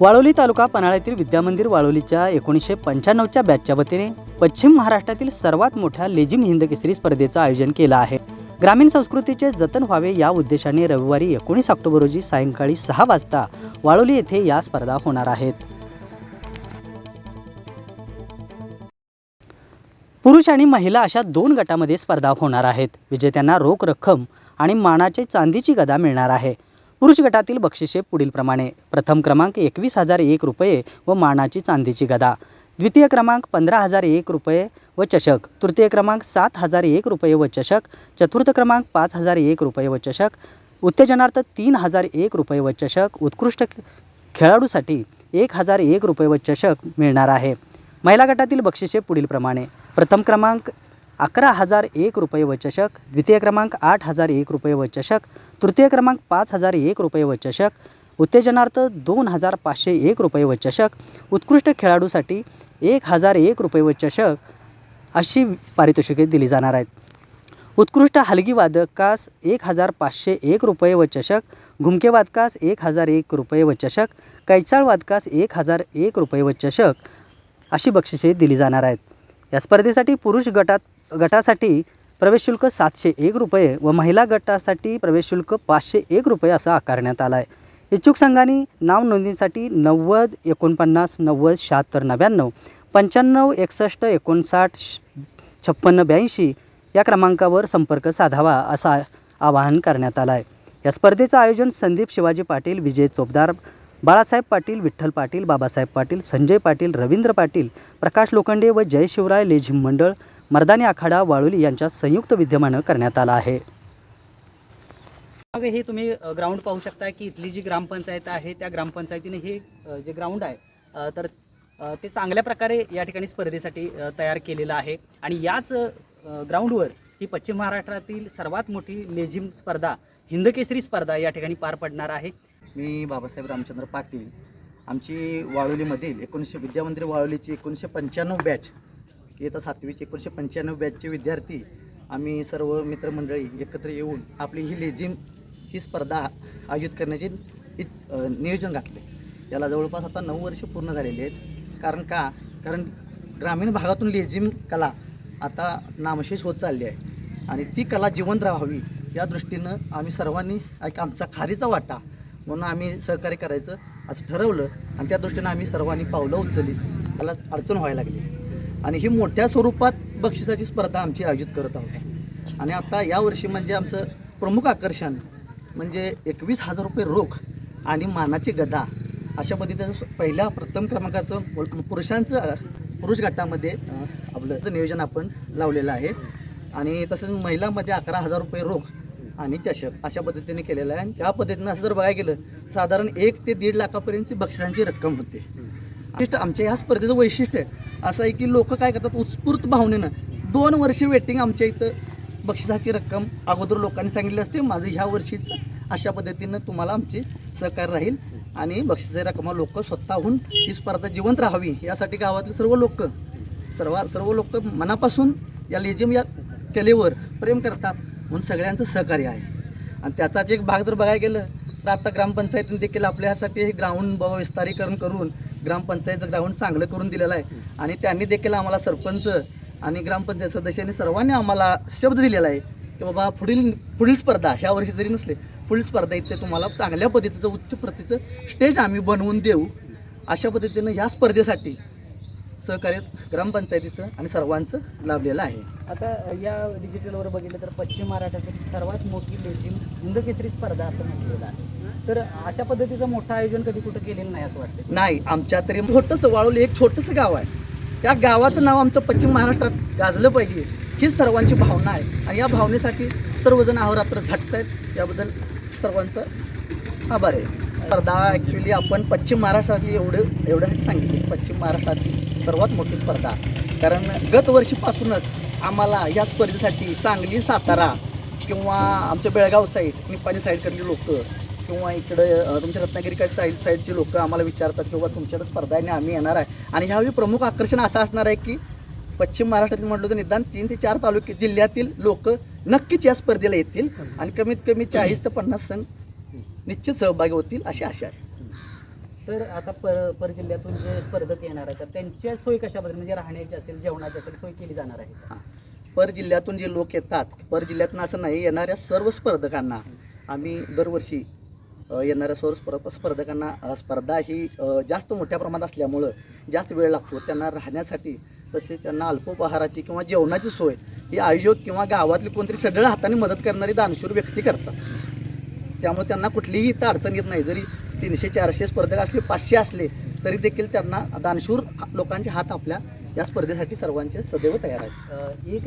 वाळोली तालुका पन्हाळ्यातील विद्यामंदिर वाळोलीच्या एकोणीसशे पंच्याण्णवच्या बॅचच्या वतीने पश्चिम महाराष्ट्रातील सर्वात मोठ्या लेझिम हिंद केसरी स्पर्धेचं आयोजन केलं आहे. ग्रामीण संस्कृतीचे जतन व्हावे या उद्देशाने रविवारी एकोणीस ऑक्टोबर रोजी सायंकाळी सहा वाजता वाळोली येथे या स्पर्धा होणार आहेत. पुरुष आणि महिला अशा दोन गटामध्ये स्पर्धा होणार आहेत. विजेत्यांना रोख रक्कम आणि मानाचे चांदीची गदा मिळणार आहे. पुरुष गटातील बक्षिसे पुढीलप्रमाणे प्रथम क्रमांक एकवीस हजार एक रुपये व मानाची चांदीची गदा. द्वितीय क्रमांक पंधरा हजार एक रुपये व चषक. तृतीय क्रमांक सात हजार एक रुपये व चषक. चतुर्थ क्रमांक पाच हजार एक रुपये व चषक. उत्तेजनार्थ तीन हजार एक रुपये व चषक. उत्कृष्ट खेळाडूसाठी एक हजार एक रुपये व चषक मिळणार आहे. महिला गटातील बक्षिसे पुढीलप्रमाणे प्रथम क्रमांक अकरा हजार एक रुपये वचषक द्वितीय क्रमांक आठ हजार एक रुपये वचषक तृतीय क्रमांक पाच हजार एक रुपये वचषक उत्तेजनार्थ दोन हजार पाचशे एक रुपये वचषक उत्कृष्ट खेळाडूसाठी एक हजार एक रुपये वचषक अशी पारितोषिके दिली जाणार आहेत. उत्कृष्ट हलगी वादकास एक हजार पाचशे एक रुपये वचषक घुमके वादकास एक हजार एक रुपये वचषक कैचाळ वादकास एक हजार एक रुपये वचषक अशी बक्षिसे दिली जाणार आहेत. या स्पर्धेसाठी पुरुष गटात गटासाठी प्रवेश शुल्क सातशे एक रुपये व महिला गटासाठी प्रवेश शुल्क पाचशे एक रुपये असं आकारण्यात आलं आहे इच्छुक संघांनी नाव नोंदणीसाठी नव्वद एकोणपन्नास नव्वद शहात्तर नव्याण्णव पंच्याण्णव एकसष्ट एकोणसाठ श- छप्पन्न ब्याऐंशी या क्रमांकावर संपर्क साधावा असं आवाहन करण्यात आलं आहे या स्पर्धेचं आयोजन संदीप शिवाजी पाटील विजय चोपदार बाळासाहेब पाटील विठ्ठल पाटील बाबासाहेब पाटील संजय पाटील रवींद्र पाटील प्रकाश लोखंडे व जय शिवराय लेझिम मंडळ मर्दानी आखाडा वाळोली यांच्या संयुक्त विद्यमानं करण्यात आला आहे. हे तुम्ही ग्राउंड पाहू शकता की इथली जी ग्रामपंचायत आहे त्या ग्रामपंचायतीने हे जे ग्राउंड आहे तर ते चांगल्या प्रकारे या ठिकाणी स्पर्धेसाठी तयार केलेलं आहे. आणि याच ग्राउंडवर ही पश्चिम महाराष्ट्रातील सर्वात मोठी लेझिम स्पर्धा हिंदकेसरी स्पर्धा या ठिकाणी पार पडणार आहे. मी बाबासाहेब रामचंद्र पाटील. आमची वाळोलीमधील एकोणीसशे विद्यामंदिर वाळोलीची एकोणीसशे पंच्याण्णव बॅच येत्या सातवीची एकोणीसशे पंच्याण्णव बॅचचे विद्यार्थी आम्ही सर्व मित्रमंडळी एकत्र येऊन आपली ही लेझिम ही स्पर्धा आयोजित करण्याचे इत- नियोजन घातले. याला जवळपास आता नऊ वर्ष पूर्ण झालेली आहेत. कारण का? कारण ग्रामीण भागातून लेझिम कला आता नामशेष होत चालली आहे. आणि ती कला जिवंत राहावी या दृष्टीनं आम्ही सर्वांनी एक आमचा खारीचा वाटा म्हणून आम्ही सहकार्य करायचं असं ठरवलं आणि त्या दृष्टीनं आम्ही सर्वांनी पावलं उचलली. त्याला अडचण व्हायला लागली. आणि ही मोठ्या स्वरूपात बक्षिसाची स्पर्धा आमची आयोजित करत आहोत. आणि आता यावर्षी म्हणजे आमचं प्रमुख आकर्षण म्हणजे एकवीस हजार रुपये रोख आणि मानाची गदा अशा पद्धतीचं पहिल्या प्रथम क्रमांकाचं पुरुषांचं पुरुष गटामध्ये आपलंचं आपलं नियोजन आपण लावलेलं आहे. आणि तसंच महिलामध्ये अकरा हजार रुपये रोख आणि चषक अशा पद्धतीने केलेलं आहे. आणि त्या पद्धतीनं असं जर बघायला गेलं साधारण एक ते दीड लाखापर्यंतची बक्षिसांची रक्कम होते. विशिष्ट आमच्या ह्या स्पर्धेचं वैशिष्ट्य असं आहे की लोक काय करतात उत्स्फूर्त भावनेनं दोन वर्षे वेटिंग आमच्या इथं बक्षिसाची रक्कम अगोदर लोकांनी सांगितली असते. माझं ह्या वर्षीचं अशा पद्धतीनं तुम्हाला आमची सहकार्य राहील आणि बक्षिसाची रक्कम लोक स्वतःहून ही स्पर्धा जिवंत राहावी यासाठी गावातले सर्व लोक सर्व सर्व लोक मनापासून या लेझिम या कलेवर प्रेम करतात. म्हणून सगळ्यांचं सहकार्य आहे. आणि त्याचाच एक भाग जर बघायला गेलं तर आता ग्रामपंचायतीने देखील आपल्यासाठी हे ग्राउंड बाबा विस्तारीकरण करून ग्रामपंचायतचं ग्राउंड चांगलं करून दिलेलं आहे. आणि त्यांनी देखील आम्हाला सरपंच आणि ग्रामपंचायत सदस्यांनी सर्वांनी आम्हाला शब्द दिलेला आहे की बाबा पुढील पुढील स्पर्धा ह्या वर्षी जरी नसले पुढील स्पर्धा इथे तुम्हाला चांगल्या पद्धतीचं उच्च प्रतीचं स्टेज आम्ही बनवून देऊ. अशा पद्धतीनं ह्या स्पर्धेसाठी सहकार्य ग्रामपंचायतीचं आणि सर्वांचं लाभलेलं आहे. आता या डिजिटलवर बघितलं तर पश्चिम महाराष्ट्रातील सर्वात मोठी लेझिम हिंदकेसरी स्पर्धा असं म्हटलेलं आहे. तर अशा पद्धतीचं मोठं आयोजन कधी कुठं केलेलं नाही असं वाटतं नाही आमच्या तरी छोटंसं वाळवली एक छोटंसं गाव आहे. त्या गावाचं नाव आमचं पश्चिम महाराष्ट्रात गाजलं पाहिजे हीच सर्वांची भावना आहे. आणि या भावनेसाठी सर्वजण अहोरात्र झटत आहेत याबद्दल सर्वांचं आभार आहे. स्पर्धा ॲक्च्युली आपण पश्चिम महाराष्ट्रातली एवढं एवढ्यासाठी सांगितली. पश्चिम महाराष्ट्रातली सर्वात मोठी स्पर्धा. कारण गत वर्षीपासूनच आम्हाला या स्पर्धेसाठी सांगली सातारा किंवा आमच्या बेळगाव साईड निपाणी साईडकडली लोक किंवा इकडं तुमच्या रत्नागिरीकडे साईड साईडची लोक आम्हाला विचारतात किंवा तुमच्याकडे स्पर्धा आहे आम्ही येणार आहे. आणि ह्यावेळी प्रमुख आकर्षण असं असणार आहे की पश्चिम महाराष्ट्रातील म्हटलं तर निदान तीन ते चार तालुके जिल्ह्यातील लोक नक्कीच या स्पर्धेला येतील आणि कमीत कमी चाळीस ते पन्नास संघ निश्चित सहभागी होतील अशी आशा आहे. तर आता पर पर जिल्ह्यातून जे स्पर्धक येणार आहेत तर त्यांच्या सोयी कशा पद्धतीने म्हणजे राहण्याची असेल जेवणाची असेल सोय केली जाणार आहे. पर जिल्ह्यातून जे लोक येतात पर जिल्ह्यातून असं नाही येणाऱ्या सर्व स्पर्धकांना आम्ही दरवर्षी अ, येणाऱ्या सर्व स्पर्ध स्पर्धकांना अ, स्पर्धा ही अ, जास्त मोठ्या प्रमाणात असल्यामुळं जास्त वेळ लागतो. त्यांना राहण्यासाठी तसेच त्यांना अल्पोपहाराची किंवा जेवणाची सोय ही आयोजक किंवा गावातली कोणतरी सढळ हाताने मदत करणारी दानशूर व्यक्ती करतात. त्यामुळे त्यांना कुठलीही इथं अडचण येत नाही. जरी तीनशे चारशे स्पर्धक असले पाचशे असले तरी देखील त्यांना दानशूर लोकांचे हात आपल्या या स्पर्धेसाठी सर्वांचे सदैव तयार आहेत. एक